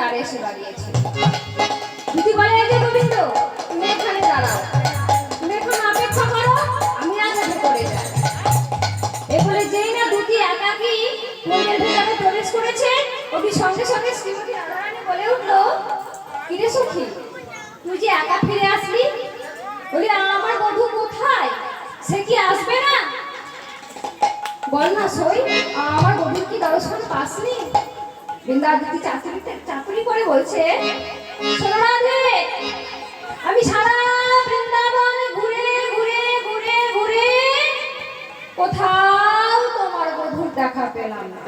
দ্বারে এসে দাঁড়িয়েছে। দিদি বলে এই যে গোবিন্দ, তুমি এখানে দাঁড়াও। তুমি এখন অপেক্ষা করো, আমি আগে ভেতরে যাই। এ যেই না দুটি একাকি মন্দির ভেতরে প্রবেশ করেছে অতি সঙ্গে সঙ্গে শ্রীমতী রাধারানী বলে উঠল, কিরে সখী, তুই যে একা ফিরে আসলি? বলি আমার বধূ কোথায়? সে কি আসবে না? বল না সই আমার বধূর কি দর্শন পাসনি বৃন্দা দিদি চাকরিতে চাকরি করে বলছে আমি সারা বৃন্দাবন ঘুরে ঘুরে ঘুরে ঘুরে কোথাও তোমার বধুর দেখা পেলাম না।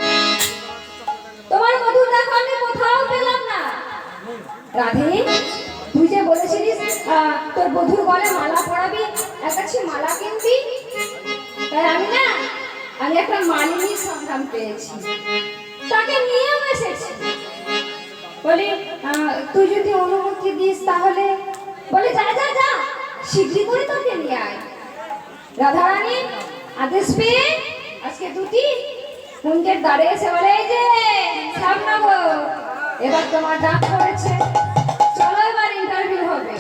তোমার বধুর দেখা আমি কোথাও পেলাম না। রাধে, তুই যে বলেছিলিস তোর বধুর গলে মালা পরাবি কাছে মালা কিনবি? তাই আমি না, আমি একটা মালিনীর সন্ধান পেয়েছি। তাকে নিয়েও এসেছি। বলি তুই যদি অনুমতি দিস তাহলে, বলে, যা যা যা শীঘ্রই করে তোকে নিয়ে আয়। রাধারানী, আদেশ পেয়ে আজকে দুটি কুঞ্জের দ্বারে এসে বলে, এই যে সামনা গো, এবার তোমার ডাক পড়েছে চলো এবার ইন্টারভিউ হবে।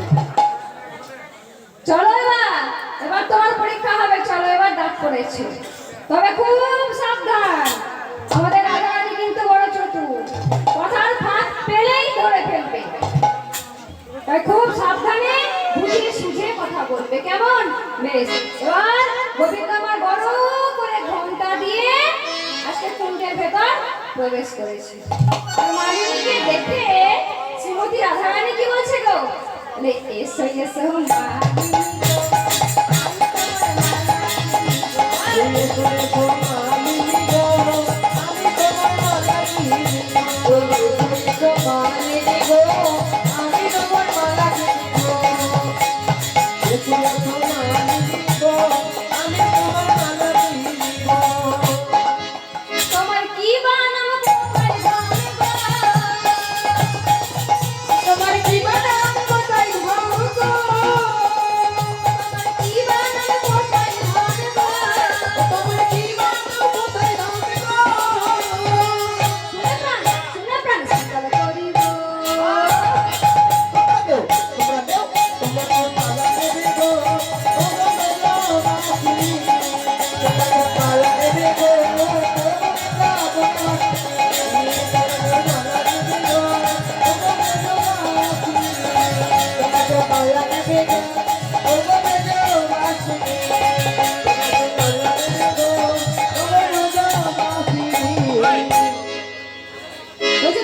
চলো এবার এবার তোমার পরীক্ষা হবে, চলো এবার ডাক পড়েছে। তবে খুব বলবে কেমন? বেশ, এবার গোবিন্দ আমার বড় করে ঘণ্টা দিয়ে আজকে কুণ্ডের ভেতর প্রবেশ করেছে। মালিনীকে দেখে শ্রীমতী রাধারানী কি বলছে গো? এস, এসো মালিনী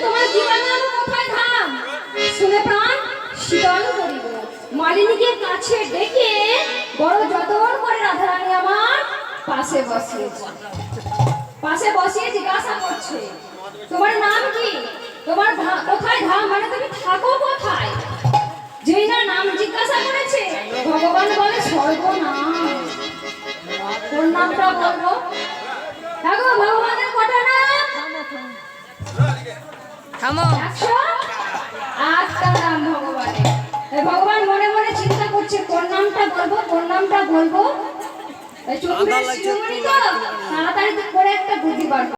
তোমার মালিনীকে কাছে ডেকে বড় যতন করে রাধারানী আমার পাশে বসিয়েছে। পাশে বসিয়ে জিজ্ঞাসা করছে, তোমার নাম কি? তোমার কোথায় ধাম মানে তুমি থাকো কোথায়? যেই না নাম জিজ্ঞাসা করেছে, ভগবান বলে সর্বনাম নামটা বলব দেখো ভগবানের কটা থামো আটটা নাম ভগবানের ভগবান। মনে মনে চিন্তা করছে কোন নামটা বলব কোন নামটা বলব? চতুরের শিরোমণি তো? তাড়াতাড়ি তো